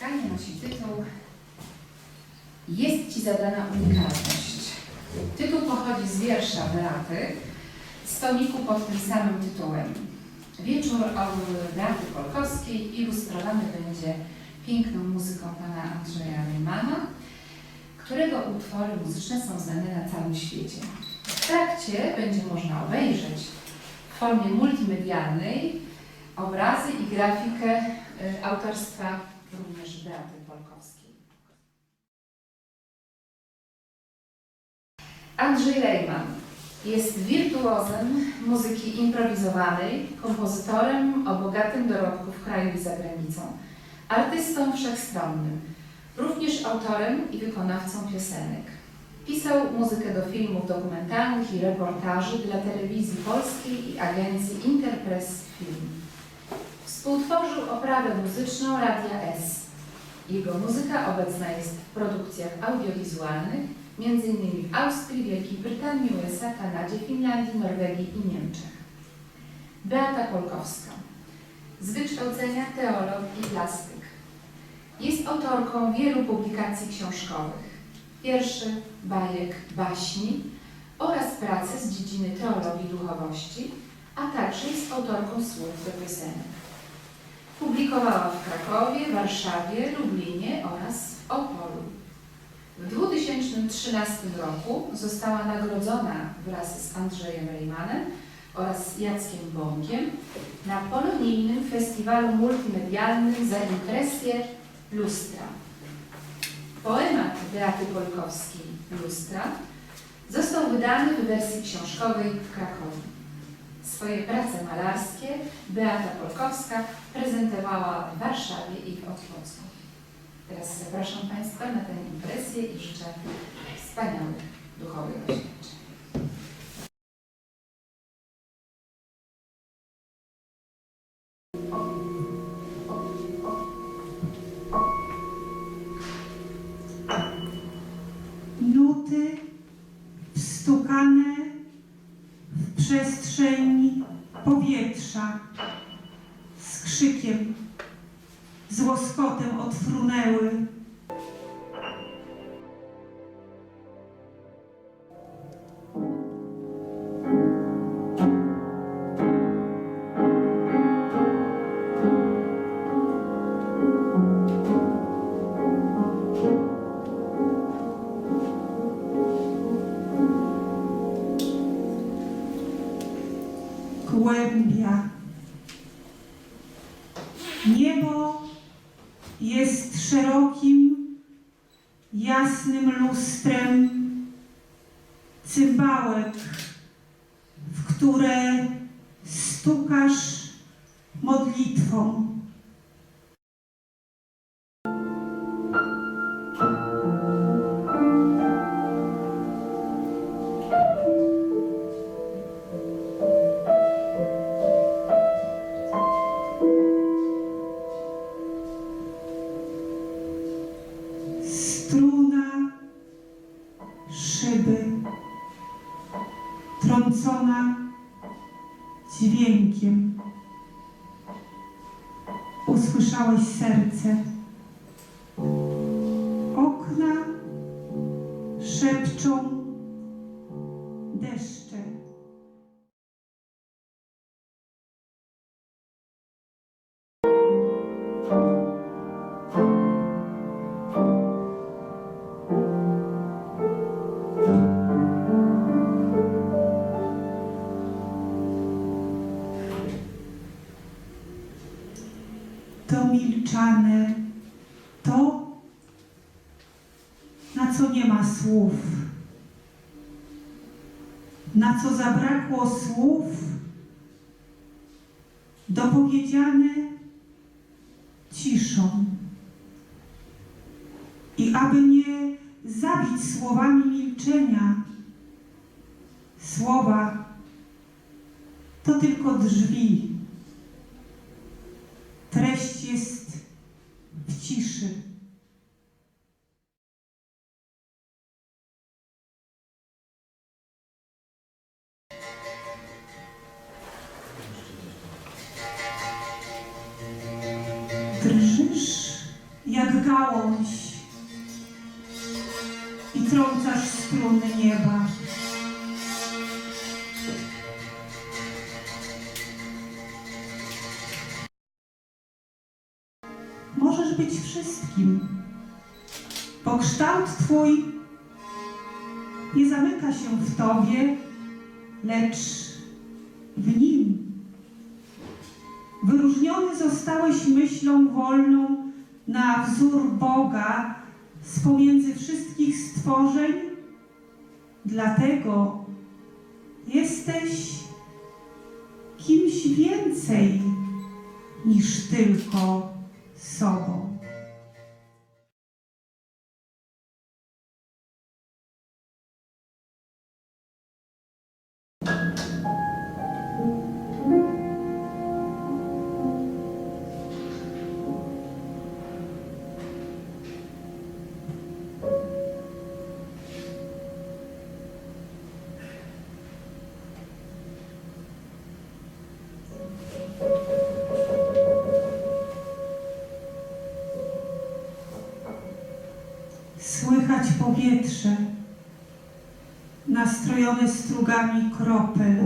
Spotkanie nosi tytuł Jest Ci zadana unikalność. Tytuł pochodzi z wiersza Beaty z tomiku pod tym samym tytułem. Wieczór o Beaty Polkowskiej ilustrowany będzie piękną muzyką pana Andrzeja Rymana, którego utwory muzyczne są znane na całym świecie. W trakcie będzie można obejrzeć w formie multimedialnej obrazy i grafikę y, autorstwa również Beaty Polkowskiej. Andrzej Lejman jest wirtuozem muzyki improwizowanej, kompozytorem o bogatym dorobku w kraju i za granicą, artystą wszechstronnym, również autorem i wykonawcą piosenek. Pisał muzykę do filmów dokumentalnych i reportaży dla telewizji polskiej i agencji Interpress Film. Współtworzył oprawę muzyczną Radia S. Jego muzyka obecna jest w produkcjach audiowizualnych, m.in. w Austrii, Wielkiej Brytanii, USA, Kanadzie, Finlandii, Norwegii i Niemczech. Beata Polkowska. Z wykształcenia teolog i plastyk. Jest autorką wielu publikacji książkowych, wierszy, bajek, baśni oraz pracy z dziedziny teologii duchowości, a także jest autorką słów do piosenek. Publikowała w Krakowie, Warszawie, Lublinie oraz w Opolu. W 2013 roku została nagrodzona wraz z Andrzejem Rejmanem oraz Jackiem Bąkiem na polonijnym festiwalu multimedialnym za impresję Lustra. Poemat Beaty Polkowskiej Lustra został wydany w wersji książkowej w Krakowie. Swoje prace malarskie Beata Polkowska prezentowała w Warszawie i w Otwocku. Teraz zapraszam Państwa na tę impresję i życzę wspaniałych duchowych doświadczeń. nuty wstukane przestrzeń powietrza z krzykiem, z łoskotem odfrunęły. W które stukasz modlitwą. szepczą deszcz. Słów, na co zabrakło słów, dopowiedziane ciszą. I aby nie zabić słowami milczenia, słowa to tylko drzwi. Możesz być wszystkim, bo kształt Twój nie zamyka się w Tobie, lecz w Nim. Wyróżniony zostałeś myślą wolną na wzór Boga z pomiędzy wszystkich stworzeń, dlatego jesteś kimś więcej niż tylko sobą. Słychać powietrze nastrojone strugami kropel.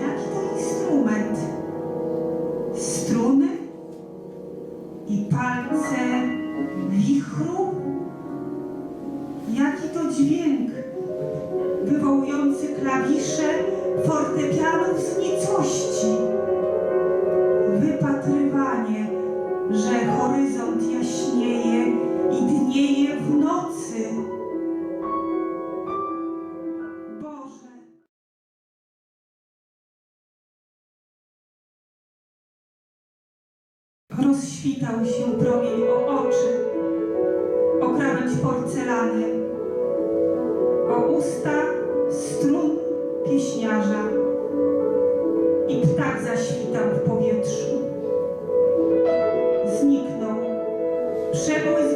Jaki to instrument? Struny i palce wichru? Jaki to dźwięk wywołujący klawisze fortepianów z nicości? Wypatrywanie, że horyzont jaśnieje Rozświtał się promień o oczy, o krawędź porcelany, o usta strun pieśniarza i ptak zaświtał w powietrzu. Zniknął, przebłysk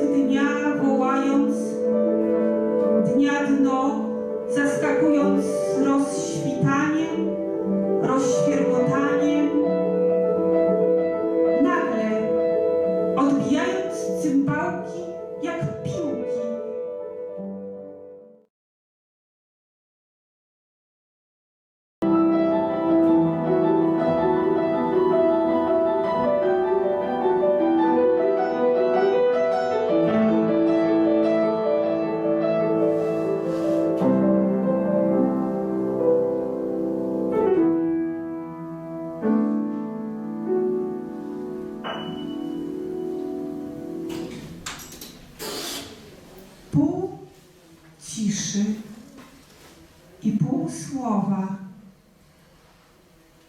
słowa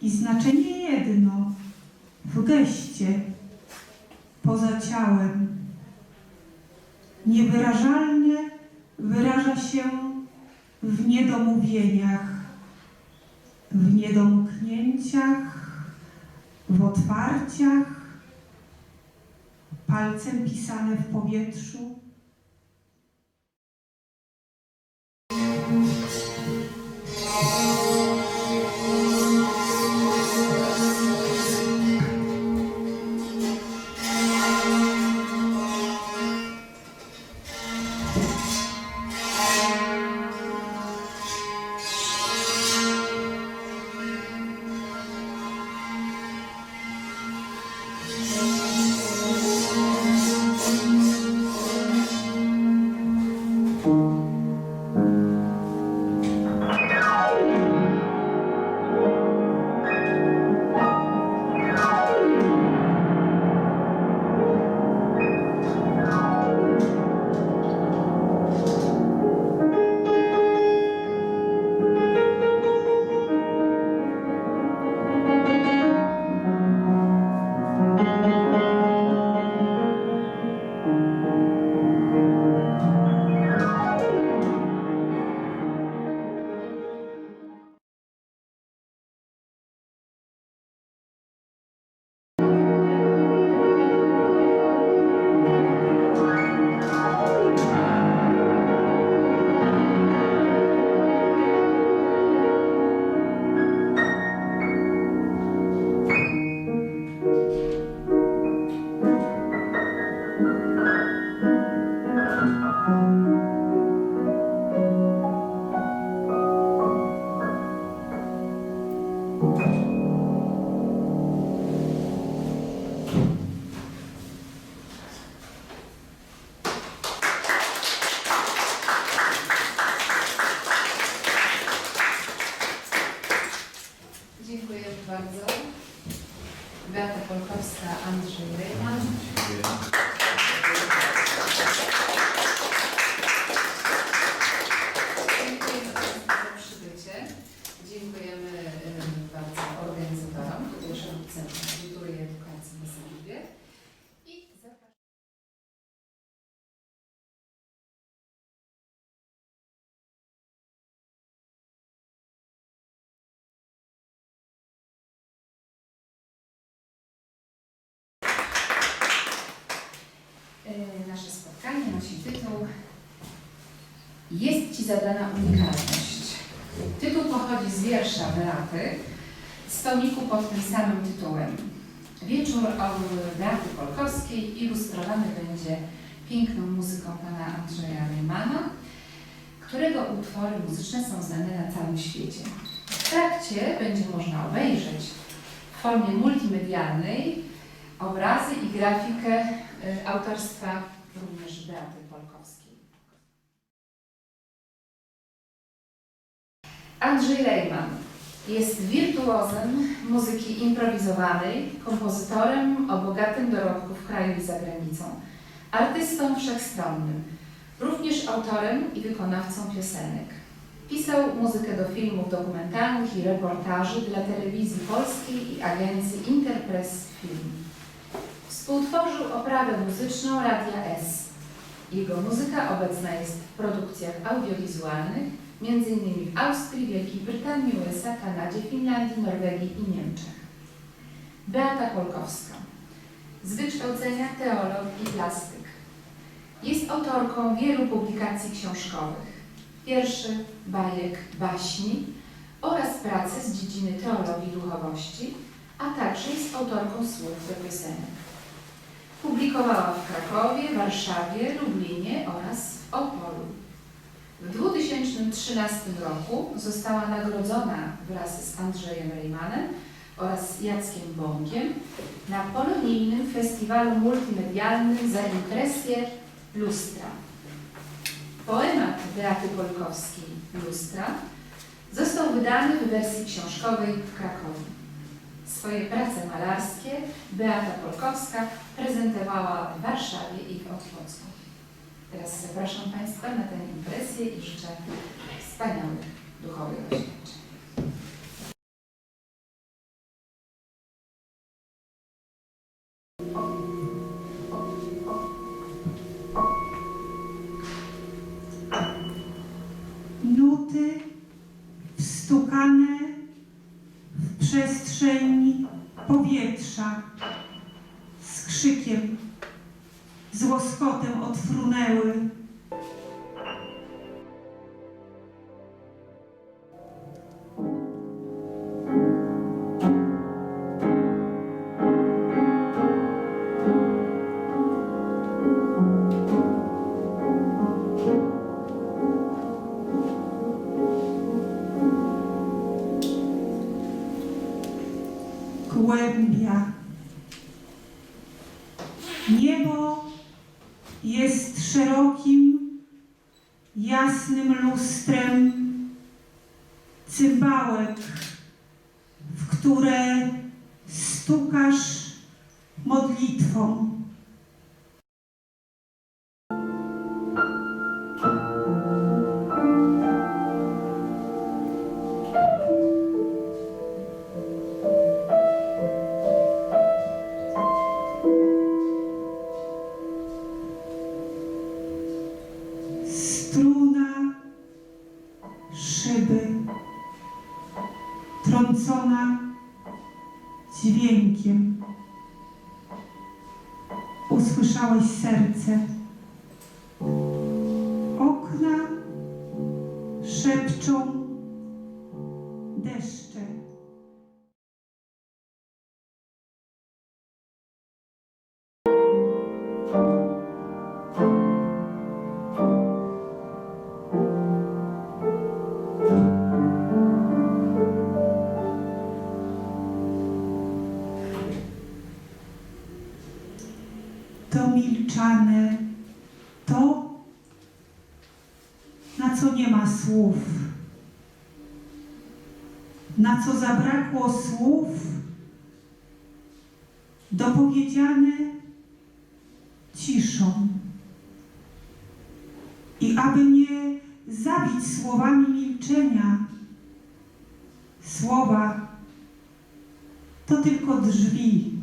i znaczenie jedno w geście poza ciałem. Niewyrażalne wyraża się w niedomówieniach, w niedomknięciach, w otwarciach, palcem pisane w powietrzu. Spotkanie nosi tytuł Jest Ci zadana unikalność. Tytuł pochodzi z wiersza Beaty z tomiku pod tym samym tytułem. Wieczór Beaty Polkowskiej ilustrowany będzie piękną muzyką pana Andrzeja Rejmana, którego utwory muzyczne są znane na całym świecie. W trakcie będzie można obejrzeć w formie multimedialnej obrazy i grafikę y, autorstwa również Beaty Polkowskiej. Andrzej Lejman jest wirtuozem muzyki improwizowanej, kompozytorem o bogatym dorobku w kraju i za granicą, artystą wszechstronnym, również autorem i wykonawcą piosenek. Pisał muzykę do filmów dokumentalnych i reportaży dla telewizji polskiej i agencji Interpress Film. Współtworzył oprawę muzyczną Radia S. Jego muzyka obecna jest w produkcjach audiowizualnych, m.in. w Austrii, Wielkiej Brytanii, USA, Kanadzie, Finlandii, Norwegii i Niemczech. Beata Polkowska. Z wykształcenia teolog i plastyk. Jest autorką wielu publikacji książkowych, wierszy, bajek, baśni oraz pracy z dziedziny teologii duchowości, a także jest autorką słów do piosenek. Publikowała w Krakowie, Warszawie, Lublinie oraz w Opolu. W 2013 roku została nagrodzona wraz z Andrzejem Rejmanem oraz Jackiem Bąkiem na polonijnym festiwalu multimedialnym za impresję Lustra. Poemat Beaty Polkowskiej Lustra został wydany w wersji książkowej w Krakowie. Swoje prace malarskie Beata Polkowska prezentowała w Warszawie i w Otwocku. Teraz zapraszam Państwa na tę impresję i życzę wspaniałych duchowych doświadczeń. Nuty wstukane w przestrzeń powietrza z krzykiem, z łoskotem odfrunęły. Milczane, to, na co nie ma słów. na co zabrakło słów, dopowiedziane ciszą. I aby nie zabić słowami milczenia, słowa to tylko drzwi.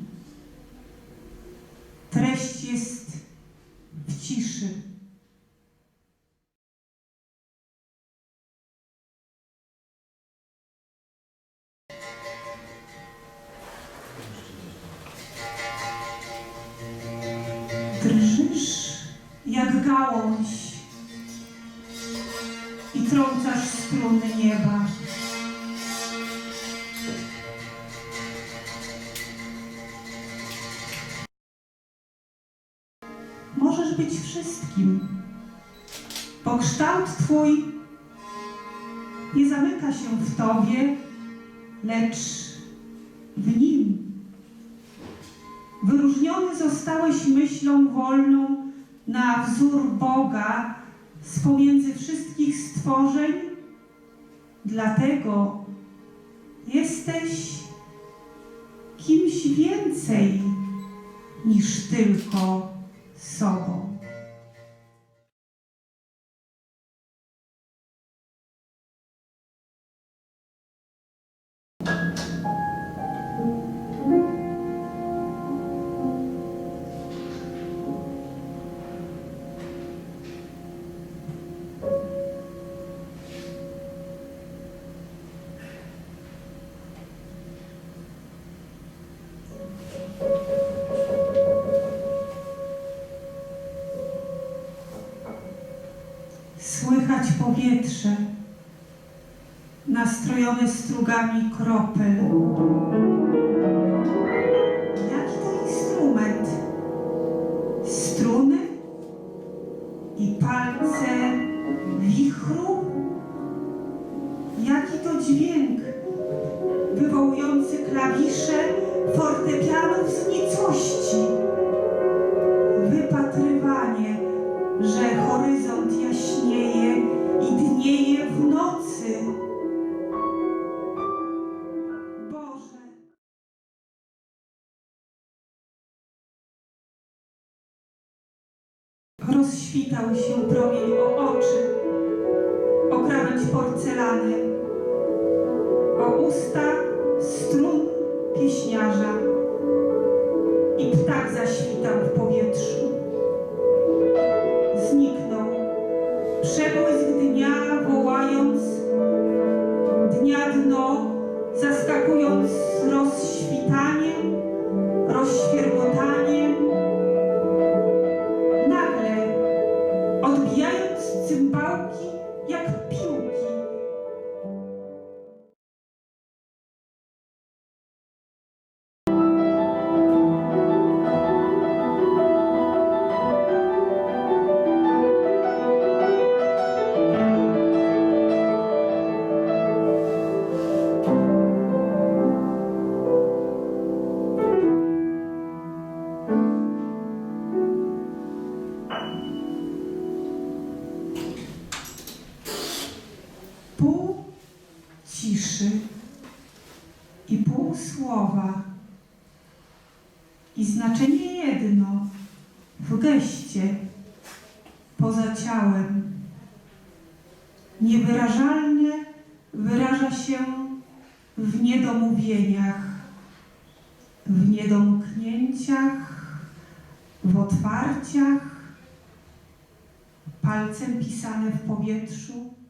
Kształt Twój nie zamyka się w Tobie, lecz w Nim. Wyróżniony zostałeś myślą wolną na wzór Boga z pomiędzy wszystkich stworzeń, dlatego jesteś kimś więcej niż tylko sobą. Strugami kropel. Rozświtał się promień o oczy, o krawędź porcelany, o usta strun pieśniarza i ptak zaświtał w powietrzu. Zniknął, przebłysk dnia wołając, dnia dno zaskakując rozświtaniem, słowa i znaczenie jedno w geście poza ciałem. Niewyrażalne wyraża się w niedomówieniach, w niedomknięciach, w otwarciach, palcem pisane w powietrzu.